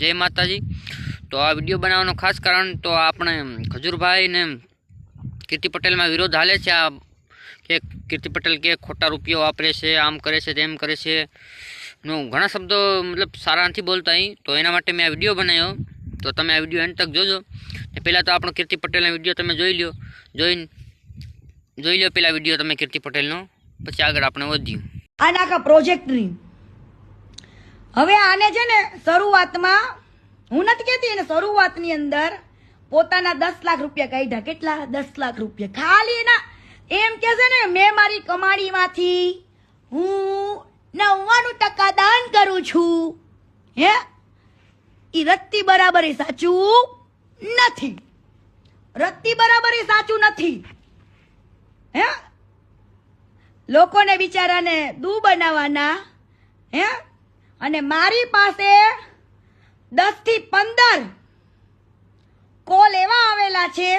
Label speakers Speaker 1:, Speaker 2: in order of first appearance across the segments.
Speaker 1: જય માતાજી. તો આ વીડિયો બનાવવાનો ખાસ કારણ તો આપણે ખજૂરભાઈ ને કીર્તિ પટેલમાં વિરોધ હાલે છે આ કે કીર્તિ પટેલ કે ખોટા રૂપિયો વાપરે છે, આમ કરે છે, તેમ કરે છે. નું ઘણા શબ્દો મતલબ સારા નથી બોલતા અહીં. તો એના માટે મેં આ વીડિયો બનાવ્યો. તો તમે આ વીડિયો એન્ડ તક જોજો. ને પહેલાં તો આપણો કીર્તિ પટેલનો વીડિયો તમે જોઈ લો જોઈને જોઈ લો પહેલાં વીડિયો તમે કીર્તિ પટેલનો. પછી આગળ આપણે વધ્યું
Speaker 2: આના આખા પ્રોજેક્ટની હવે આને છે ને શરૂઆતમાં, હું નથી કહેતી, એને શરૂઆતની અંદર પોતાના દસ લાખ રૂપિયા કાઢ્યા. કેટલા? દસ લાખ રૂપિયા. ખાલી એના, એમ કે છે ને, મેં મારી કમાણીમાંથી હું નવ્વાણું ટકા દાન કરું છું. હે? એ રત્તી બરાબર સાચું નથી. રત્તી બરાબર એ સાચું નથી. હે? લોકોને બિચારાને દૂ બનાવવાના. હે? અને મારી પાસે દસથી પંદર કોલ એવા આવેલા છે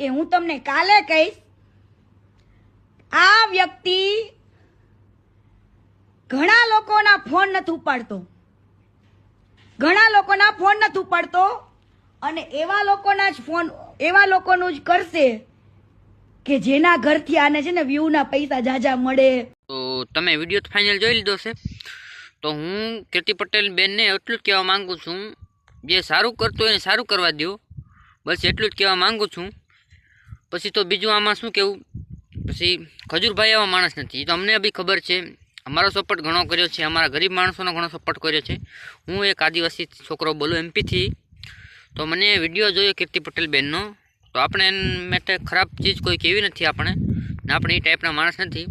Speaker 2: એ હું તમને કાલે કહીશ. આ વ્યક્તિ ઘણા લોકોના ફોન નથી ઉપાડતો. ઘણા લોકોના ફોન નથી ઉપાડતો અને એવા લોકોના જ ફોન, એવા લોકોનું જ કરશે કે જેના ઘરથી આને છે ને વ્યૂના પૈસા જાજા મળે.
Speaker 1: તો તમે વીડિયો ફાઇનલ જોઈ લીધો છે. તો હું કીર્તિ પટેલ બેનને એટલું જ કહેવા માગું છું, જે સારું કરતો એને સારું કરવા દો બસ એટલું જ કહેવા માગું છું. પછી તો બીજું આમાં શું કહેવું પછી ખજૂરભાઈ એવા માણસ નથી. તો અમને બી ખબર છે. અમારો સપોર્ટ ઘણો કર્યો છે. અમારા ગરીબ માણસોનો ઘણો સપોર્ટ કર્યો છે. હું એક આદિવાસી છોકરો બોલું એમપીથી તો મને વીડિયો જોયો કીર્તિ પટેલ બેનનો. તો આપણે એન માટે ખરાબ ચીજ કોઈ કેવી નથી આપણે. ને આપણે એ ટાઈપના માણસ નથી.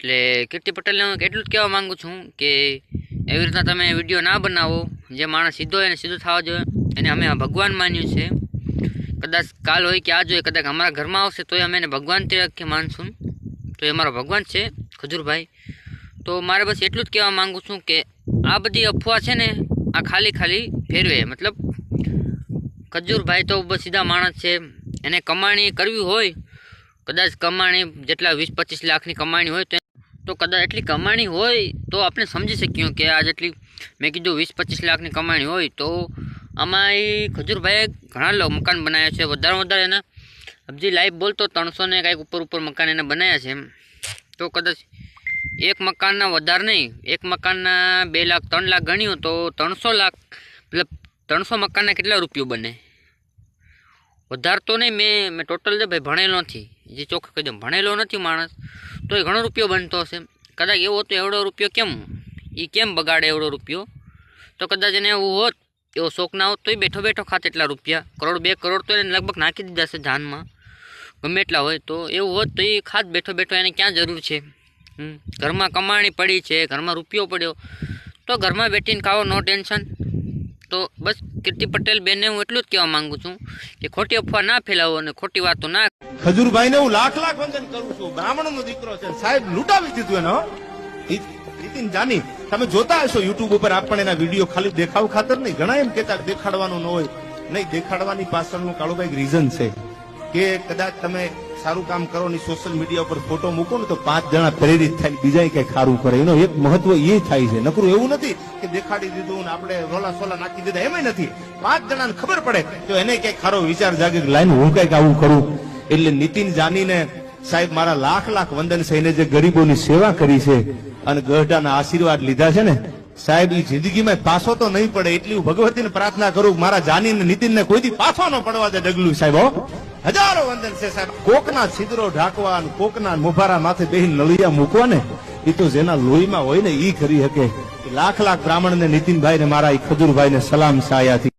Speaker 1: એટલે કીર્તિ પટેલને હું એટલું જ કહેવા માગું છું કે એવી રીતના તમે વીડિયો ના બનાવો. જે માણસ સીધો એને સીધો થવા જોઈએ. એને અમે ભગવાન માન્યું છે. કદાચ કાલ હોય કે આજ હોય, કદાચ અમારા ઘરમાં આવશે, તોય અમે એને ભગવાન તરીકે માનશું. તો એ અમારો ભગવાન છે, ખજૂરભાઈ. તો મારે બસ એટલું જ કહેવા માગું છું કે આ બધી અફવા છે ને, આ ખાલી ખાલી ફેરવે. મતલબ, ખજૂરભાઈ તો બસ સીધા માણસ છે. એને કમાણી કરવી હોય, કદાચ કમાણી જેટલા વીસ પચીસ લાખની કમાણી હોય તો તો કદાચ એટલી કમાણી હોય તો આપણે સમજી શકીએ કે આ જેટલી મેં કીધું વીસ પચીસ લાખની કમાણી હોય તો આમાં એ ખજૂરભાઈએ ઘણા મકાન બનાવ્યા છે. વધારે વધારે એના હજી લાઈફ બોલતો ત્રણસો ને કાંઈક ઉપર ઉપર મકાન એને બનાવ્યા છે એમ. તો કદાચ એક મકાનના વધારે નહીં, એક મકાનના બે લાખ, ત્રણ લાખ ગણ્યું તો ત્રણસો લાખ, મતલબ ત્રણસો મકાનના કેટલા રૂપિયો બને? વધારે તો નહીં, મેં મેં ટોટલ ભાઈ ભણેલો નથી, જે ચોખ્ખો કહી ભણેલો નથી માણસ તો એ ઘણો રૂપિયો બનતો હશે. કદાચ એવો તો એવડો રૂપિયો કેમ? એ કેમ બગાડે એવડો રૂપિયો? તો કદાચ એને એવું હોત, એવો શોખ ના હોત તો એ બેઠો બેઠો ખાતે એટલા રૂપિયા. કરોડ બે કરોડ તો એને લગભગ નાખી દીધા છે ધાનમાં. ગમે એટલા હોય તો એવું હોત તો એ ખાત બેઠો બેઠો એને ક્યાં જરૂર છે. ઘરમાં કમાણી પડી છે, ઘરમાં રૂપિયો પડ્યો, તો ઘરમાં બેઠીને ખાવો, નો ટેન્શન. તો બસ કીર્તિ પટેલ બેનને હું એટલું જ કહેવા માંગુ છું કે ખોટી અફવા ના ફેલાવો અને ખોટી વાતો ના
Speaker 3: ખજુરભાઈ ને હું લાખ લાખ વંદન કરું છું. બ્રાહ્મણ નો દીકરો છે. સાહેબ, લૂંટાવી દીધું એનો. નીતિન જાની, તમે જોતા હશો યુટ્યુબ ઉપર આપણે એના વીડિયો ખાલી દેખાવ ખાતર નહીં. ઘણા એમ કેતા દેખાડવાનું ન હોય. નહીં, દેખાડવાની પાછળનું કાળુભાઈ રીઝન છે કે કદાચ તમે સારું કામ કરો ને સોશિયલ મીડિયા ઉપર ફોટો મૂકો ને તો પાંચ જણા પ્રેરિત થાય બીજા કઈ ખારું કરે. એનો એક મહત્વ એ થાય છે. નકરું એવું નથી કે દેખાડી દીધું ને આપણે રોલા સોલા નાખી દીધા. એમાંય નથી. પાંચ જણાને ખબર પડે તો એને કઈ ખારો વિચાર જાગે લાઈન હું કંઈક આવું કરું. એટલે નીતિન જાનીને સાહેબ મારા લાખ લાખ વંદન સહીને જે ગરીબોની સેવા કરી છે અને ગઢડાના આશીર્વાદ લીધા છે ને, સાહેબ એ જિંદગીમાં પાછો તો નહીં પડે. એટલી હું ભગવતીને પ્રાર્થના કરું મારા જાની ને નીતિન ને કોઈથી પાછો ન પડવા દે ડગલું સાહેબ, હો. હજારો વંદન છે સાહેબ. કોકના છિદ્રો ઢાંકવા અને કોકના મોભારા માથે બેહી નળિયા મૂકવા ને એ તો જેના લોહીમાં હોય ને ઈ કરી શકે. લાખ લાખ બ્રાહ્મણ ને નીતિનભાઈ ને મારા ખજૂરભાઈ ને સલામ સાયાથી.